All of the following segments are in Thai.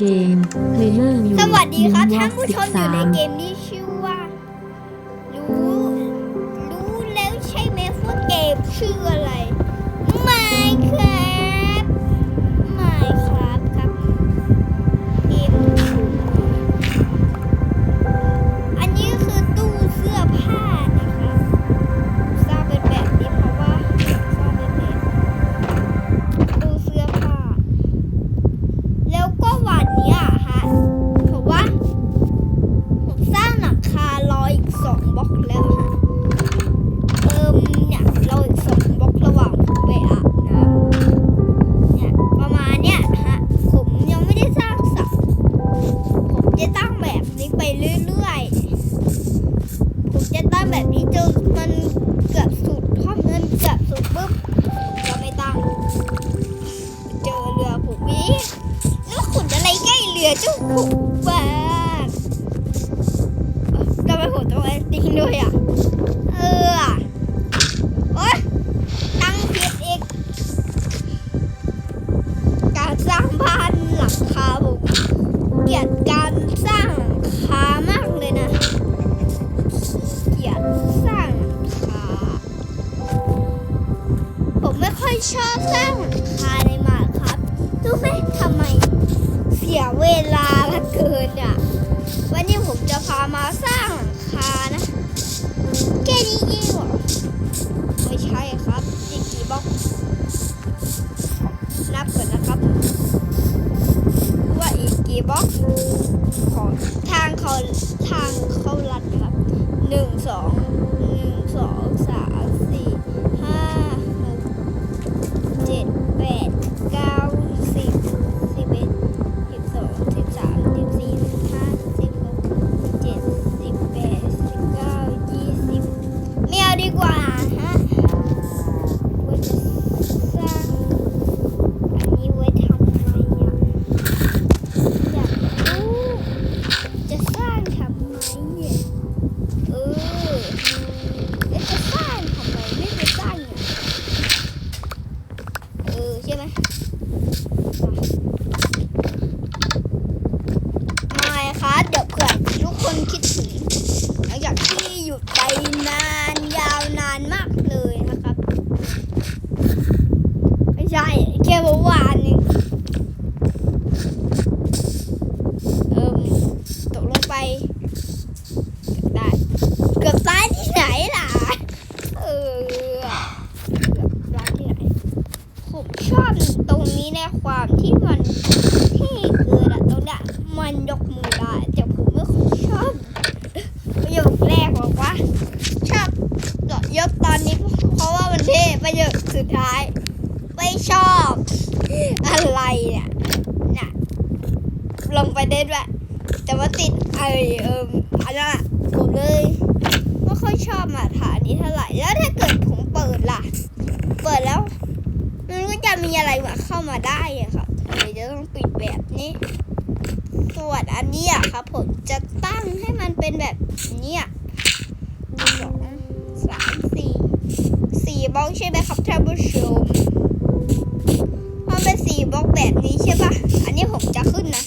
เกม Player อยู่สวัสดีครับท่านผู้ชมอยู่ในเกมที่ชื่อว่า รู้ รู้แล้วใช่ไหมฟุตเกมชื่ออะไรไม่ค่ะ อยชอบสร้างหลังคาเลยมาครับรู้ไหมทำไม เสียเวลาละเกินอะ วันนี้ผมจะพามาสร้างหลังคานะ แค่นี้เองเหรอไม่ใช่ครับอีกกี่บล็อก นับก่อนนะครับว่าอีกกี่บล็อกของทางเขาทางเขารัดครับหนึ่งสองหนึ่งสองสาม ครับผมจะตั้งให้มันเป็นแบบเนี้ยสองสามสี่สี่บล็อกใช่ไหมครับท่านผู้ชมมันเป็นสี่บล็อกแบบนี้ใช่ปะอันนี้ผมจะขึ้นนะ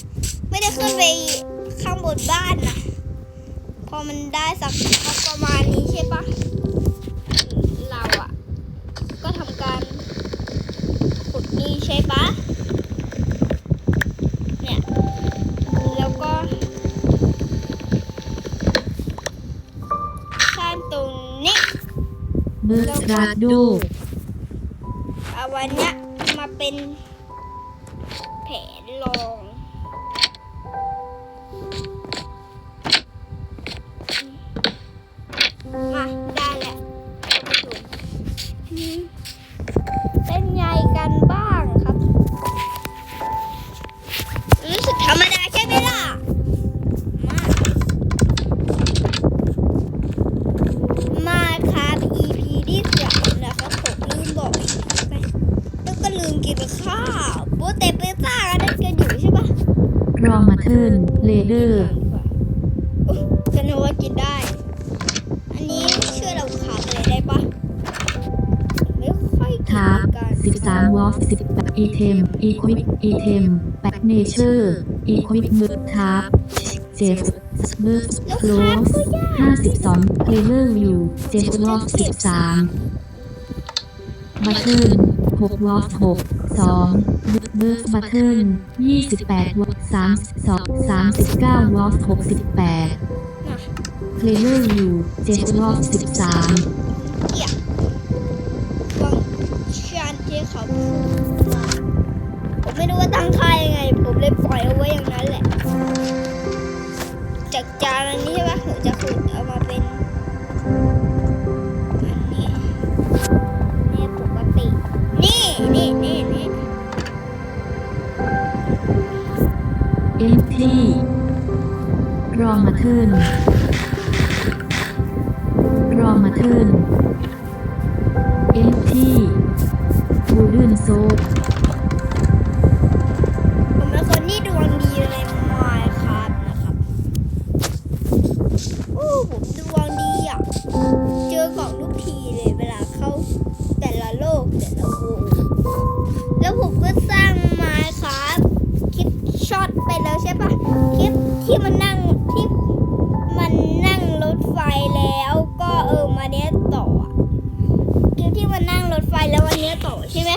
ไม่ได้ขึ้นไปข้างบนบ้านนะ พอมันได้สักประมาณนี้ใช่ปะาดูเอาวันนี้มาเป็นแผนลอง สิบแปดอีเทมอีควิปอีเทมแปดเนเจอร์อีควิปมือทับเจฟเมื่อโลสห้าสิบสองเลเวอร์อยู่เจฟลอสสิบสามบัตเทิลหกวอลหกสองเบิร์กบัตเทิลยี่สิบแปดวอลสามสองสามสิบเก้าวอลหกสิบแปดเลเวอร์อยู่เจฟดอลสิบสามเดี๋ยวต้องชานเจเขา ไม่รู้ว่าตั้งค่ายังไง ผมเลยปล่อยเอาไว้อย่างนั้นแหละ จากจานอันนี้ใช่ปะผมจะขุดเอามาเป็นอันนี้นี่ปกติ นี่นี่นี่นี่เอ็นทีรอมาเทิร์นรอมาเทิร์นเอ็นทีบูดืนโซ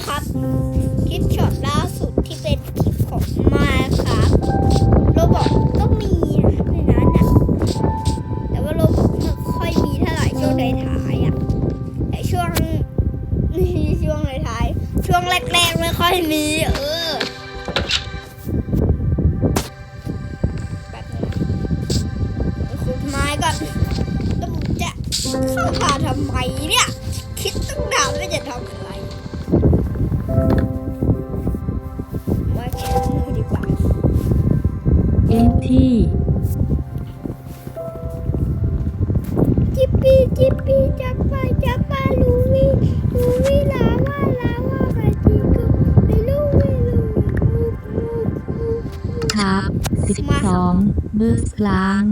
ครับ คลิปช็อตล่า จิปปี้จับไปจับมาลูวีลูวีลาว่าลาว่าไปจิก็ไม่รู้ไม่รู้มูมูมูทับสิบสองเบิร์สล้าง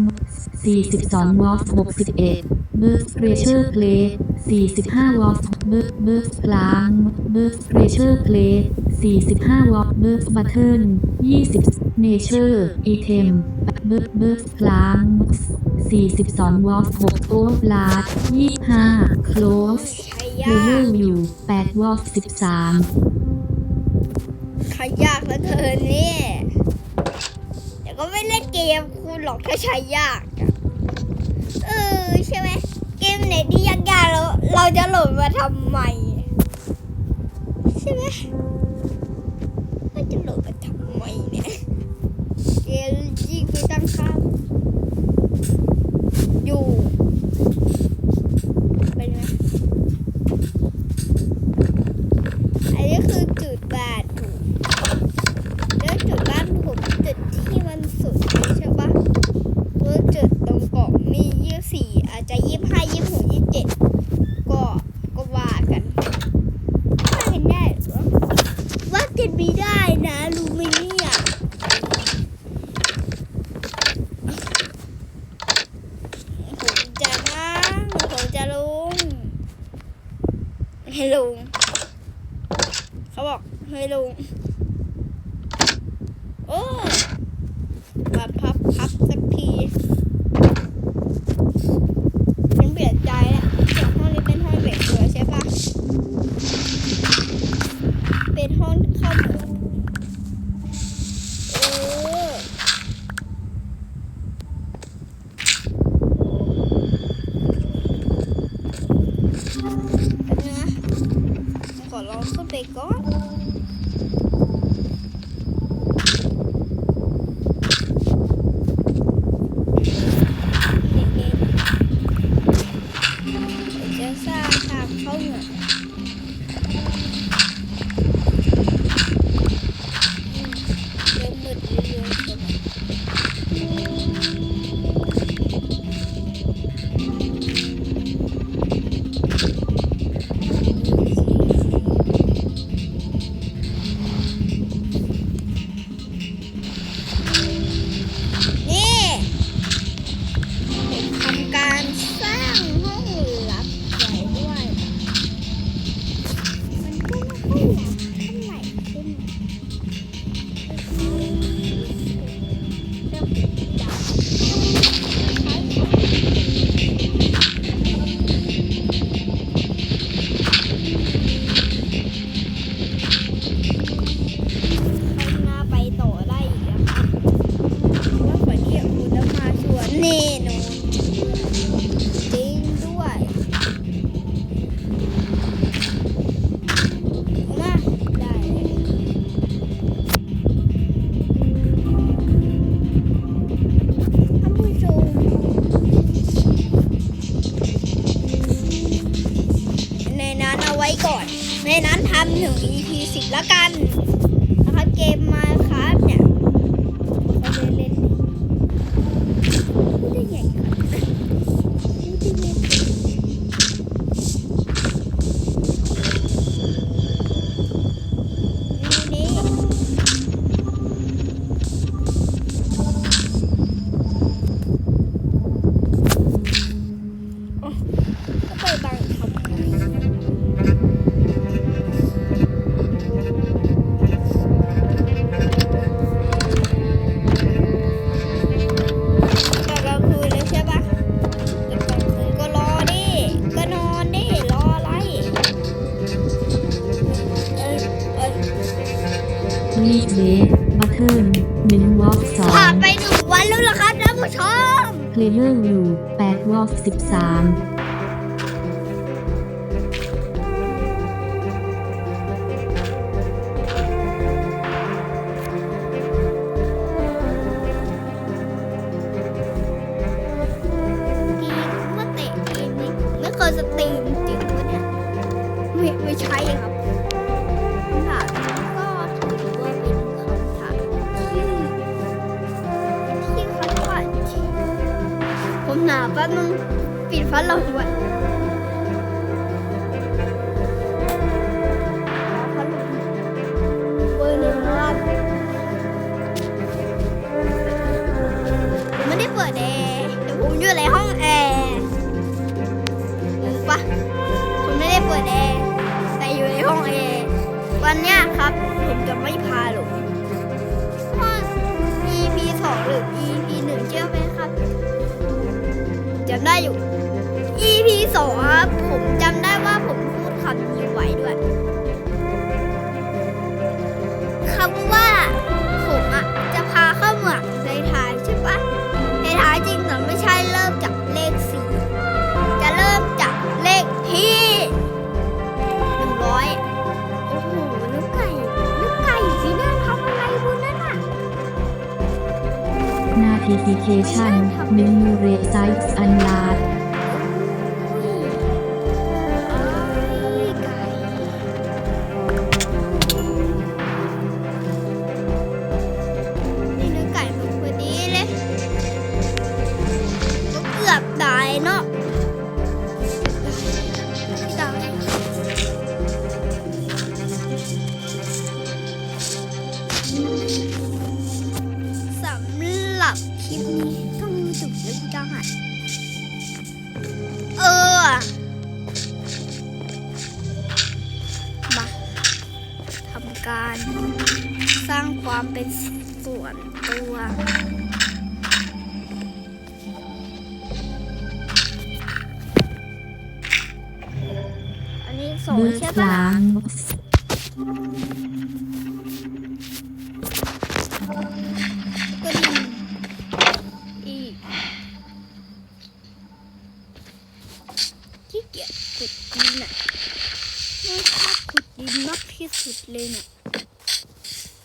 สี่สิบสองวอลหกสิบเอ็ดเบิร์สเรเชอร์เพลย์สี่สิบห้าวอลเบิร์สเบิร์สล้างเบิร์สเรเชอร์เพลย์สี่สิบห้าวอลเบิร์สบัตเทิลยี่สิบเนเชอร์อีเทมเบิร์สเบิร์สล้าง สี่สิบสองวอลหกโอฟลาดยี่ห้าคลสเพลยาเยอกร์อยู่แปดวอลสิบสามใช้ยากเหลือเกินเนี่ยแต่ก็ไม่เล่นเกมคุณหรอกถ้าใช้ยากอะเออใช่ไหม เกมไหนที่ยากๆเราเราจะโหลดมาทำไม ใช่ไหมเราจะโหลดมาทำไมเนี่ยเกมยิ่งไปตั้งค่า อยู่เป็นไงอันนี้คือจุดบาดถูกแล้วจุดบ้านผมจุดที่มันสุดใช่ปะว่าจุดตรงเกาะมียี่สี่อาจจะยี่ห้ายี่หกยี่เจ็ดก็ก็ว่ากันว่ากันได้เหรอว่ากันไม่ได้นะรู้ไหมเนี่ยผมจะนั่งผมจะลงให้ลง เขาบอกให้ลง โอ้มาพับพับสักทีฉันเปลี่ยนใจแล้วจากห้องนี้เป็นห้องเบรกเรือใช่ปะเป็นห้องเข้าเหมืองเออแป๊บนึงนะขอล อ ไว้ก่อน ในนั้นทำถึง EP 10แล้วกันนะครับเกม Player อยู่8 Wolf 13 ผมหนาแคำว่าผมอะจะพาเข้าเมืองในท้ายใช่ปะในท้ายจริงแต่ไม่ใช่เริ่มจากเลขสี่จะเริ่มจากเลขที่หนึ่งร้อยโอ้โหลูกไก่ลูกไก่สีหน้าทำอะไรบนนั้นอะหน้า notification หนึ่ง ล้างก็ดีอีกขี้เกียจขุดดินอะไม่ชอบขุดดินมากที่สุดเลยเนี่ย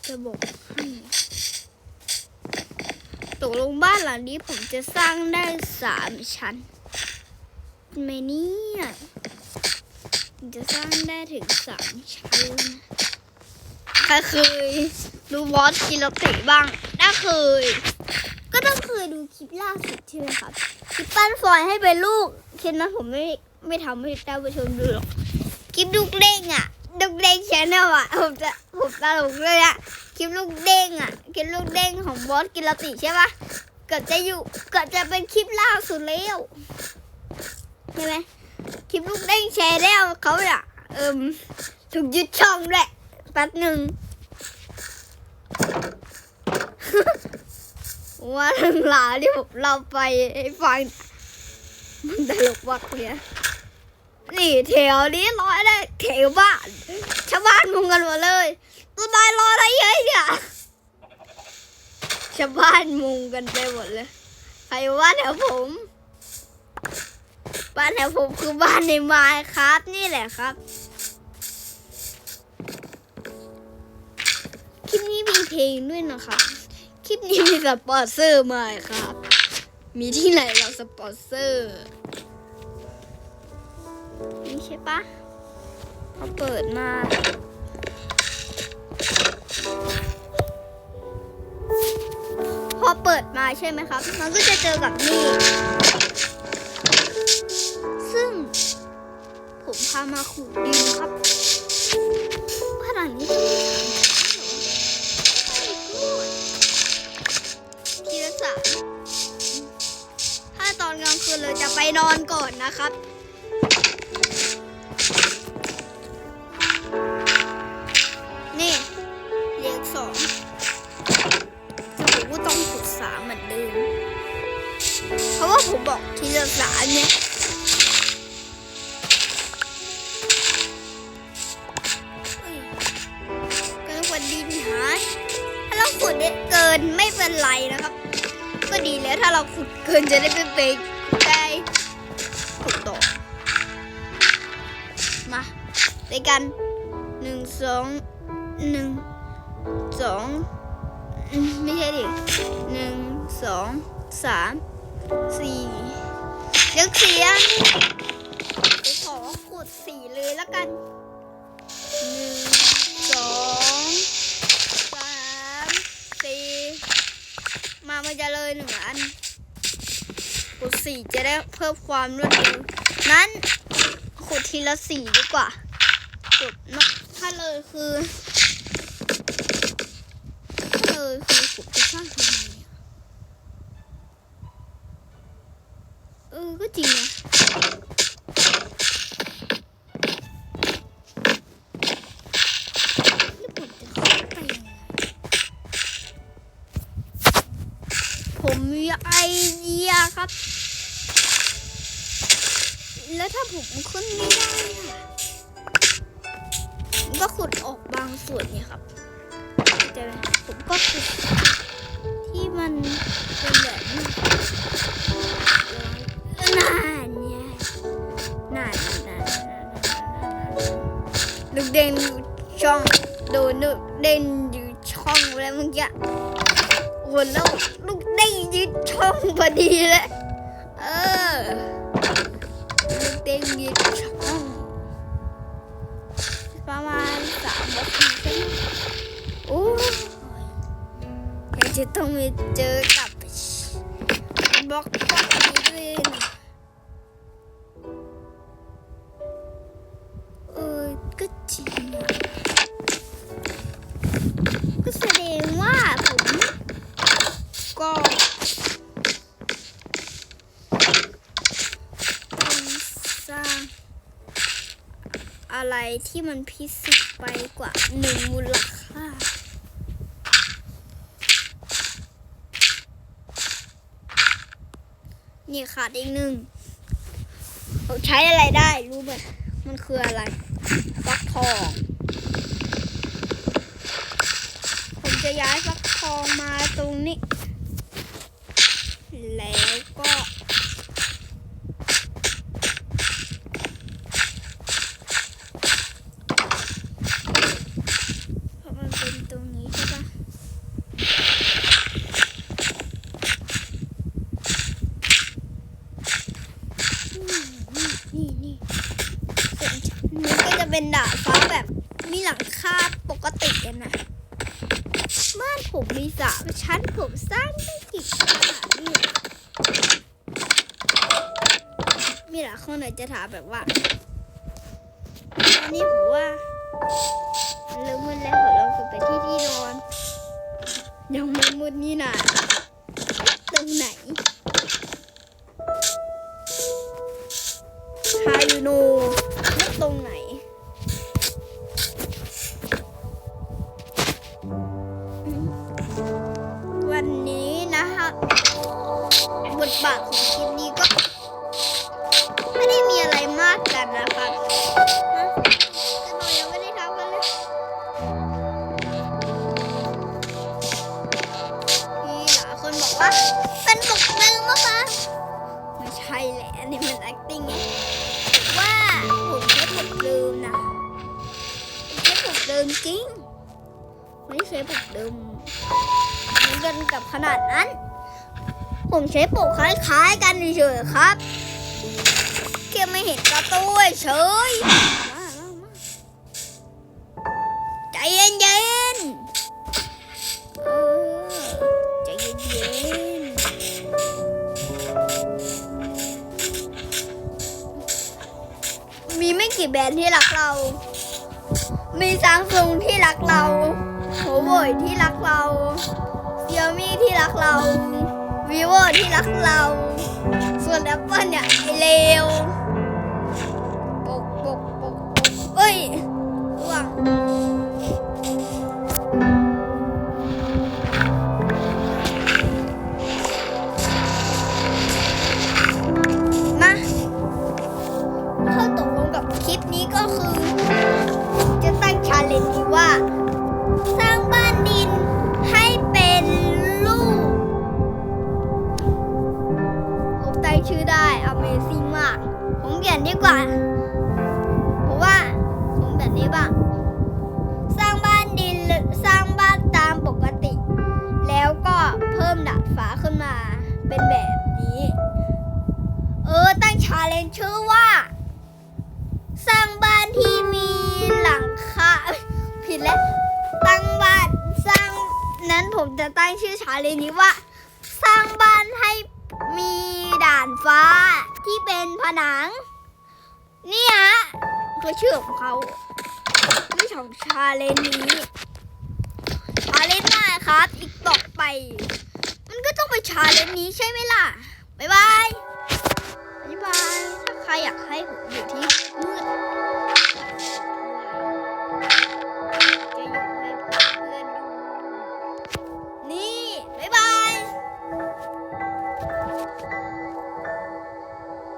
จะบอกให้ตกลงบ้านหลังนี้ผมจะสร้างได้สามชั้นไหมเนี่ย จะสร้างได้ถึงสามชั้นเลยนะใครเคยดูวอสกิโลติบ้างถ้าเคย ก็ต้องเคยดูคลิปล่าสุดใช่ไหมครับคลิปปั้นฟอยให้เป็นลูกคลิปนั้นผมไม่ไม่ทำให้ท่านผู้ชมดูหรอกคลิปลูกเด้งอะลูกเด้งแชแนลอะผมจะผมตลกเลยอะคลิปลูกเด้งอะคลิปลูกเด้งของบอสกิรติใช่ปะเกิดจะอยู่เกิดจะเป็นคลิปล่าสุดแล้วใช่ไหม คลิปลูกเด้งแชร์แล้วเขาอะเอิมถูกยึดช่องด้วยแป๊บหนึ่งว่าเรื่องราวที่ผมเราไปให้ฟัง มันตลกมากเลยอะนี่แถวนี้ร้อยได้แถวบ้านชาวบ้านมุงกันหมดเลยต้นไม้รออะไรเยอะเนี่ยชาวบ้านมุงกันไปหมดเลย ใครว่าแถวผม บ้านแถวผมคือบ้านในไม้ครับ นี่แหละครับ คลิปนี้มีเพลงด้วยนะครับ คลิปนี้มีสปอนเซอร์มาครับ มีที่ไหนเราสปอนเซอร์นี่ใช่ปะพอเปิดมาพอเปิดมาใช่ไหมครับ มันก็จะเจอกับนี่ ผมพามาขูดดินครับบ้านหลังนี้จะมีทีละสามถ้าตอนกลางคืนเราจะไปนอนก่อนนะครับนี่เรียกสองสรุปว่าต้องขุดสามเหมือนเดิมเพราะว่าผมบอกทีละสามเนี่ย เราขุดเกินจะได้ไม่เป็นได้ขุดต่อมาด้วยกันหนึ่งสองหนึ่งสองอืมไม่ใช่ดิหนึ่งสองสามสี่เลือกเสียงไปขอขุดสี่เลยแล้วกันหนึ่งสองสามสี่มามันจะเลยหนึ่งอัน ขุดสี่จะได้เพิ่มความรวดเร็วนั้นขุดทีละสี่ดีกว่าจบเนาะถ้าเลยคือถ้าเลยคือขุดไปสร้างทำไมเออก็จริงนะ ก็ขุดออกบางส่วนเนี่ยครับแต่ผมก็ขุดที่มันเป็นแบบนี้น่าเนี่ยนาน่าน่าน่าลูกเด่นอยู่ช่องโดนลูกเด่นอยู่ช่องแล้วเมื่อกี้โอ้โหแล้วลูกเด่นอยู่ช่องพอดีเลยเออลูกเด้งยืดช่อง ต้องมีเจอกับบล็อกบล็อกนี้ด้วยนะเออก็จริงอะก็แสดงว่าผมก็ต้องสร้างอะไรที่มันพิเศษไปกว่าหนึ่งมูลค่า นี่ขาดอีกหนึ่งเราใช้อะไรได้รู้ไหมมันคืออะไรฟักทอง ผมจะย้ายฟักทองมาตรงนี้ แล้วก็ เพราะมันเป็นตรงนี้ใช่ปะนี่นี่นี่ส่วนนี้ก็จะเป็นดาดฟ้าแบบมีหลังคาปกติกันนะบ้านผมมีสามชั้นผมสร้างได้กี่ขนาดนี่มีหลายคนอาจจะถาม แบบว่าอันนี้ผมว่าเริ่มมืดแล้วเรากลับไปที่ที่นอน ยังไม่มืดนี่นะตรงไหนฮายูโน ดึมมันกันกับขนาดนั้น ผมใช้ปกคล้ายๆกันเฉยครับแค่ไม่เห็นกระตู้ยเฉยใจเย็นๆใจเย็นๆมีไม่กี่แบรนด์ที่รักเรา มีซังซุงที่รักเรา โวยที่รักเราเซียมี่ที่รักเราวีโวที่รักเรา ส่วนแอปเปิลเนี่ยไอเลว และตั้งบ้านสร้างนั้นผมจะตั้งชื่อชาเลนนี้ว่า สร้างบ้านให้มีด่านฟ้าที่เป็นผนัง นี่ฮะคือชื่อของเขาชื่อของชาเลนนี้ชาเลนจ์หน้าครับ อีกต่อไป มันก็ต้องไปชาเลนนี้ใช่ไหมล่ะบ๊ายบายบ๊ายบายถ้าใครอยากให้ผมอยู่ที่มืด